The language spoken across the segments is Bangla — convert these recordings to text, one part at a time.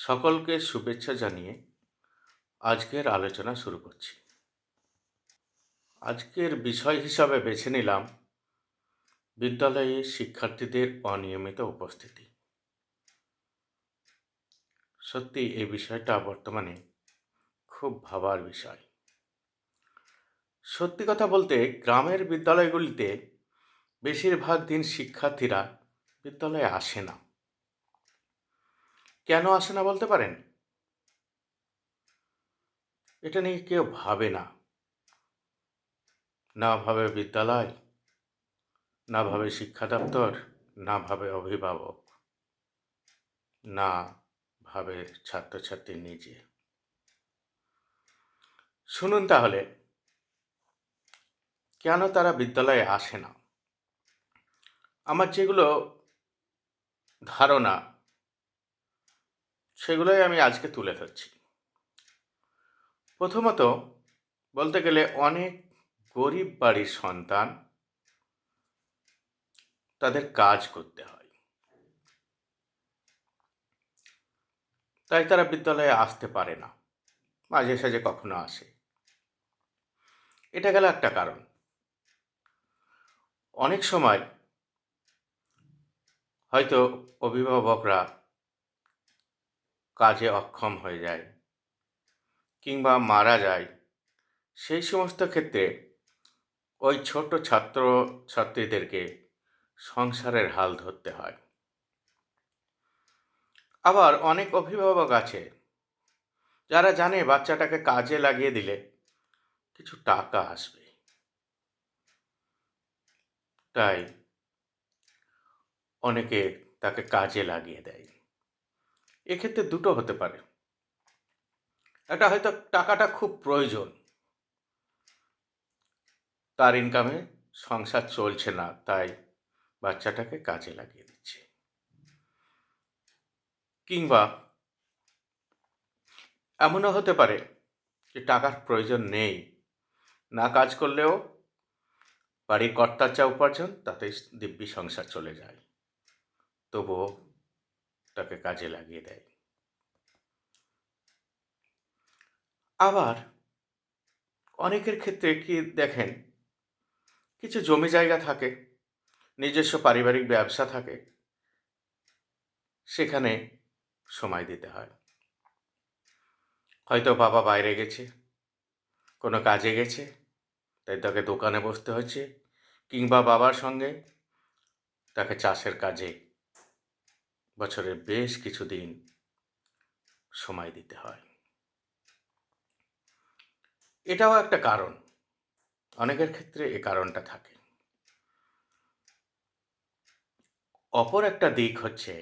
সকলকে শুভেচ্ছা জানিয়ে আজকের আলোচনা শুরু করছি। আজকের বিষয় হিসাবে বেছে নিলাম বিদ্যালয়ে শিক্ষার্থীদের অনিয়মিত উপস্থিতি। সত্যি, এই বিষয়টা বর্তমানে খুব ভাবার বিষয়। সত্যি কথা বলতে, গ্রামের বিদ্যালয়গুলিতে বেশিরভাগ দিন শিক্ষার্থীরা বিদ্যালয়ে আসে না। কেন আসে না বলতে পারেন? এটা নিয়ে কেউ ভাবে না। না ভাবে বিদ্যালয়, না ভাবে শিক্ষা দপ্তর, না ভাবে অভিভাবক, না ভাবে ছাত্রছাত্রী নিজে। শুনুন তাহলে, কেন তারা বিদ্যালয়ে আসে না? আমার যেগুলো ধারণা সেগুলোই আমি আজকে তুলে ধরছি। প্রথমত, বলতে গেলে অনেক গরিব বাড়ির সন্তান তাদের কাজ করতে হয়। তাই তারা বিদ্যালয়ে আসতে পারে না, মাঝে সাঝে কখনো আসে। এটা গেল একটা কারণ। অনেক সময় হয়তো অভিভাবকরা কাজে অক্ষম হয়ে যায় কিংবা মারা যায়। সেই সমস্ত ক্ষেত্রে ওই ছোট ছাত্র ছাত্রীদেরকে সংসারের হাল ধরতে হয়। আবার অনেক অভিভাবক আছে যারা জানে বাচ্চাটাকে কাজে লাগিয়ে দিলে কিছু টাকা আসবে। তাই অনেকে তাকে কাজে লাগিয়ে দেয়। এক্ষেত্রে দুটো হতে পারে। একটা হয়তো টাকাটা খুব প্রয়োজন। তার ইনকামে সংসার চলছে না, তাই বাচ্চাটাকে কাজে লাগিয়ে দিচ্ছে। কিংবা এমনও হতে পারে যে টাকার প্রয়োজন নেই, না কাজ করলেও বাড়ির কর্তার যা উপার্জন তাতে দিব্যি সংসার চলে যায়। তবুও তাকে কাজে লাগিয়ে দেয়। আবার অনেকের ক্ষেত্রে কি দেখেন, কিছু জমি জায়গা থাকে, নিজস্ব পারিবারিক ব্যবসা থাকে, সেখানে সময় দিতে হয়। হয়তো বাবা বাইরে গেছে, কোনো কাজে গেছে, তাই তাকে দোকানে বসতে হচ্ছে, কিংবা বাবার সঙ্গে তাকে চাষের কাজে বছরের বেশ কিছুদিন সময় দিতে হয়। এটাও একটা কারণ। অনেকের ক্ষেত্রে এ কারণটা থাকে। অপর একটা দিক হচ্ছে,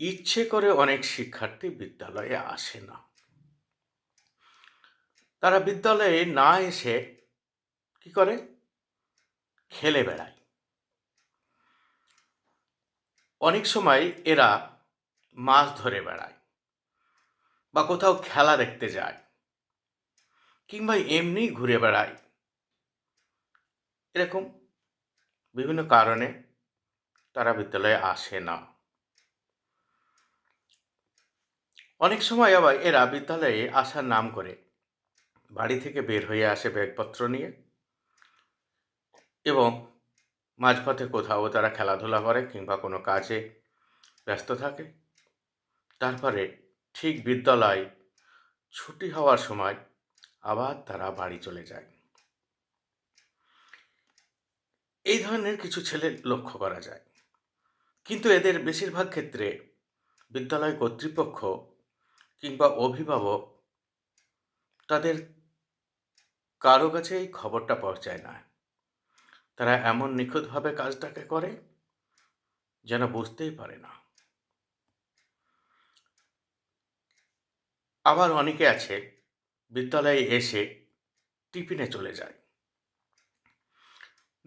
ইচ্ছে করে অনেক শিক্ষার্থী বিদ্যালয়ে আসে না। তারা বিদ্যালয়ে না এসে কি করে? খেলে বেড়ায়। অনেক সময় এরা মাছ ধরে বেড়ায় বা কোথাও খেলা দেখতে যায় কিংবা এমনি ঘুরে বেড়ায়। এরকম বিভিন্ন কারণে তারা বিদ্যালয়ে আসে না। অনেক সময় আবার এরা বিদ্যালয়ে আসার নাম করে বাড়ি থেকে বের হয়ে আসে ব্যাগপত্র নিয়ে এবং মাঝপথে কোথাও তারা খেলাধুলা করে কিংবা কোনো কাজে ব্যস্ত থাকে। তারপরে ঠিক বিদ্যালয় ছুটি হওয়ার সময় আবার তারা বাড়ি চলে যায়। এই ধরনের কিছু ছেলে লক্ষ্য করা যায়। কিন্তু এদের বেশিরভাগ ক্ষেত্রে বিদ্যালয় কর্তৃপক্ষ কিংবা অভিভাবক তাদের কারও কাছে এই খবরটা পৌঁছায় না। তারা এমন নিখুঁতভাবে কাজটাকে করে যেন বুঝতেই পারে না। আবার অনেকে আছে, বিদ্যালয়ে এসে টিফিনে চলে যায়।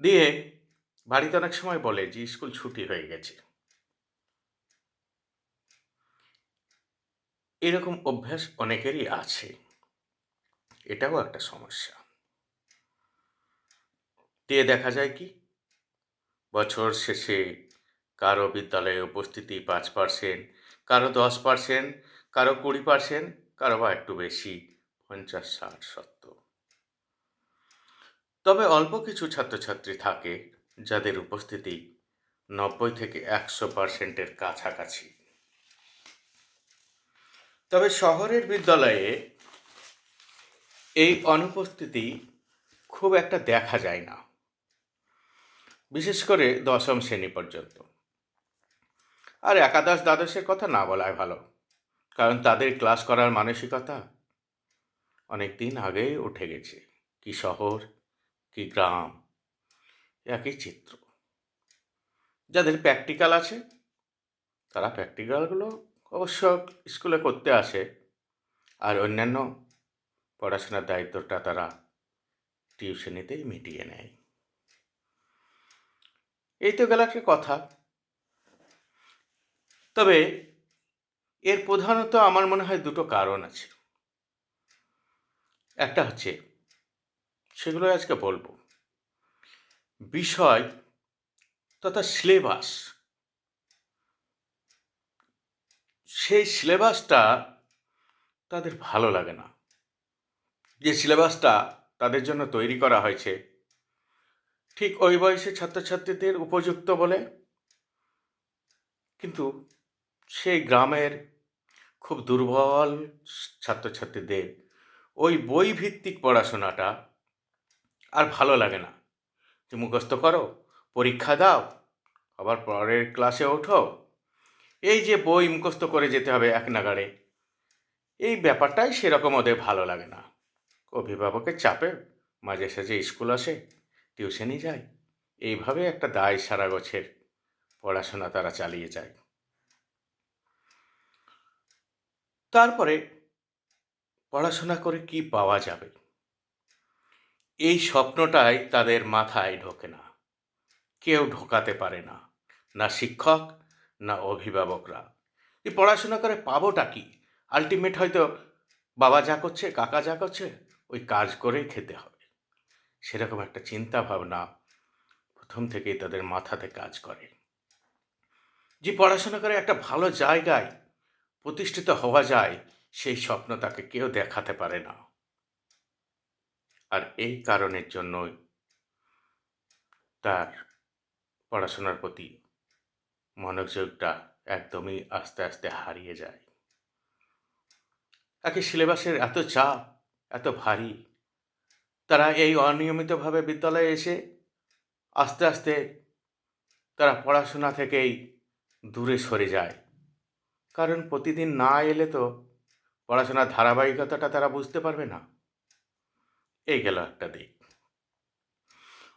দিয়ে বাড়িতে অনেক সময় বলে যে, স্কুল ছুটি হয়ে গেছে। এরকম অভ্যাস অনেকেরই আছে। এটাও একটা সমস্যা। দিয়ে দেখা যায় কি? বছর শেষে কারও বিদ্যালয়ে উপস্থিতি পাঁচ পার্সেন্ট কারও দশ পার্সেন্ট কারও কুড়ি পার্সেন্ট কারও বা একটু বেশি, পঞ্চাশ, ষাট, সত্তর। তবে অল্প কিছু ছাত্রছাত্রী থাকে যাদের উপস্থিতি নব্বই থেকে একশো পার্সেন্টের কাছাকাছি। তবে শহরের বিদ্যালয়ে এই অনুপস্থিতি খুব একটা দেখা যায় না। বিশেষ করে দশম শ্রেণি পর্যন্ত। আর একাদশ দ্বাদশের কথা না বলাই ভালো, কারণ তাদের ক্লাস করার মানসিকতা অনেক দিন আগেই উঠে গেছে। কি শহর, কি গ্রাম, একই চিত্র। যাদের প্র্যাকটিক্যাল আছে, তারা প্র্যাকটিক্যালগুলো অবশ্য স্কুলে করতে আসে, আর অন্যান্য পড়াশোনার দায়িত্বটা তারা টিউশনিতেই মিটিয়ে নেয়। এই তো গেল একটা কথা। তবে এর প্রধানত আমার মনে হয় দুটো কারণ আছে। একটা হচ্ছে, সেগুলো আজকে বলব। বিষয় তথা সিলেবাস। সেই সিলেবাসটা তাদের ভালো লাগে না। যে সিলেবাসটা তাদের জন্য তৈরি করা হয়েছে ঠিক ওই বয়সে ছাত্রছাত্রীদের উপযুক্ত বলে। কিন্তু সেই গ্রামের খুব দুর্বল ছাত্রছাত্রীদের ওই বই ভিত্তিক পড়াশোনাটা আর ভালো লাগে না। যে মুখস্থ করো, পরীক্ষা দাও, আবার পরের ক্লাসে ওঠো। এই যে বই মুখস্থ করে যেতে হবে এক নাগাড়ে, এই ব্যাপারটাই সেরকম ওদের ভালো লাগে না। অভিভাবকের চাপে মাঝে সাঝে স্কুল আসে টিউশনই যায়। এইভাবে একটা দায় সারা গোছের পড়াশোনা তারা চালিয়ে যায়। তারপরে পড়াশোনা করে কি পাওয়া যাবে? এই স্বপ্নটাই তাদের মাথায় ঢোকে না। কেউ ঢোকাতে পারে না না শিক্ষক, না অভিভাবকরা। এই পড়াশোনা করে পাবোটা কি? আলটিমেট হয়তো বাবা যা করছে, কাকা যা করছে, ওই কাজ করেই খেতে হবে সেরকম একটা চিন্তা ভাবনা প্রথম থেকেই তাদের মাথাতে কাজ করে। যে পড়াশোনা করে একটা ভালো জায়গায় প্রতিষ্ঠিত হওয়া যায়, সেই স্বপ্ন তাকে কেউ দেখাতে পারে না। আর এই কারণের জন্যই তার পড়াশোনার প্রতি মনোযোগটা একদমই আস্তে আস্তে হারিয়ে যায়। তাকে সিলেবাসের এত চাপ, এত ভারী তারা এই অনিয়মিতভাবে বিদ্যালয়ে এসে আস্তে আস্তে তারা পড়াশোনা থেকেই দূরে সরে যায়। কারণ প্রতিদিন না এলে তো পড়াশোনার ধারাবাহিকতাটা তারা বুঝতে পারবে না। এই গেল একটা দিক।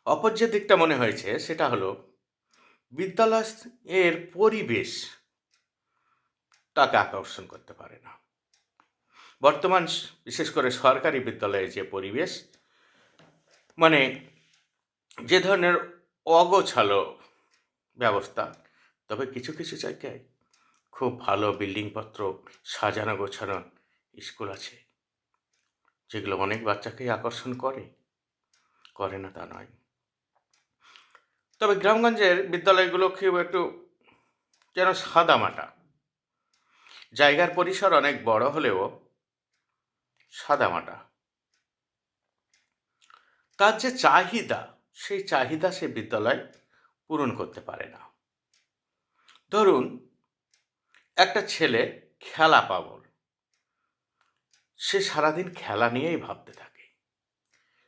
অপর যে দিকটা মনে হয়েছে সেটা হলো, বিদ্যালয় এর পরিবেশ তাকে আকর্ষণ করতে পারে না। বর্তমান, বিশেষ করে সরকারি বিদ্যালয়ের যে পরিবেশ মানে যে ধরনের অগোছালো ব্যবস্থা, তবে কিছু কিছু জায়গায় খুব ভালো বিল্ডিংপত্র সাজানো গোছানো স্কুল আছে। যেগুলো অনেক বাচ্চাকেই আকর্ষণ করে করে না তা নয়। তবে গ্রামগঞ্জের বিদ্যালয়গুলো খুব একটু যেন সাদামাটা। জায়গার পরিসর অনেক বড় হলেও সাদামাটা। তার যে চাহিদা, সেই চাহিদা সে বিদ্যালয় পূরণ করতে পারে না। ধরুন, একটা ছেলে খেলা পাগল। সে সারাদিন খেলা নিয়েই ভাবতে থাকে।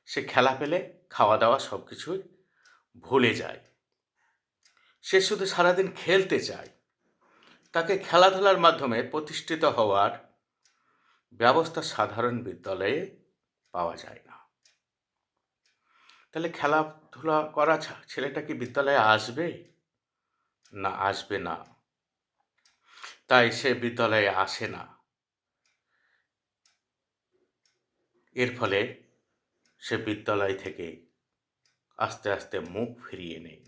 সে খেলা পেলে খাওয়া দাওয়া সব কিছুই ভুলে যায়। সে শুধু সারাদিন খেলতে চায়। তাকে খেলাধুলার মাধ্যমে প্রতিষ্ঠিত হওয়ার ব্যবস্থা সাধারণ বিদ্যালয়ে পাওয়া যায় তাহলে খেলাধুলা করা ছেলেটা কি বিদ্যালয়ে আসবে? না আসবে না। তাই সে বিদ্যালয়ে আসে না। এর ফলে সে বিদ্যালয় থেকে আস্তে আস্তে মুখ ফিরিয়ে নেয়।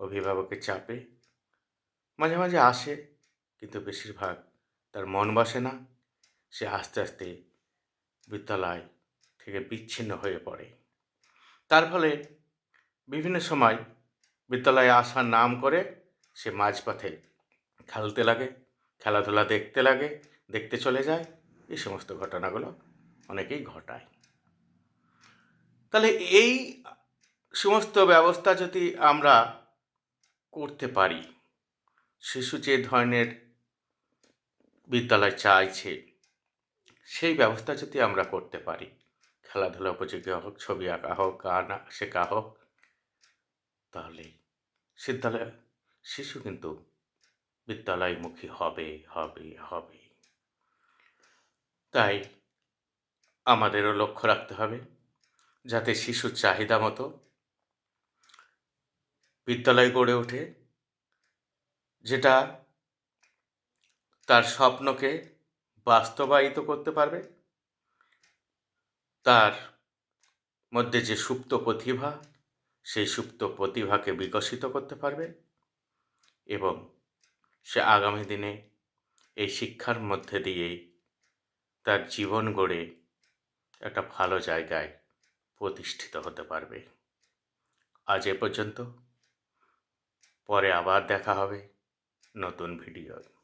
অভিভাবকের চাপে মাঝে মাঝে আসে, কিন্তু বেশিরভাগ তার মন বসে না। সে আস্তে আস্তে বিদ্যালয় থেকে বিচ্ছিন্ন হয়ে পড়ে। তার ফলে বিভিন্ন সময় বিদ্যালয়ে আসার নাম করে সে মাঝপথে খেলতে লাগে, খেলাধুলা দেখতে লাগে, দেখতে চলে যায়। এই সমস্ত ঘটনাগুলো অনেকেই ঘটায়। তাহলে এই সমস্ত ব্যবস্থা যদি আমরা করতে পারি, শিশু যে ধরনের বিদ্যালয় চাইছে, সেই ব্যবস্থা যদি আমরা করতে পারি খেলাধুলা উপযোগী হোক, ছবি আঁকা হোক, গান শেখা হোক, তাহলে বিদ্যালয় শিশু কিন্তু বিদ্যালয়মুখী হবে হবে হবে। তাই আমাদেরও লক্ষ্য রাখতে হবে যাতে শিশুর চাহিদা মতো বিদ্যালয় গড়ে ওঠে, যেটা তার স্বপ্নকে বাস্তবায়িত করতে পারবে তার মধ্যে যে সুপ্ত প্রতিভা, সেই সুপ্ত প্রতিভাকে বিকশিত করতে পারবে এবং সে আগামী দিনে এই শিক্ষার মধ্যে দিয়েই তার জীবন গড়ে একটা ভালো জায়গায় প্রতিষ্ঠিত হতে পারবে। আজ এ পর্যন্ত। পরে আবার দেখা হবে নতুন ভিডিও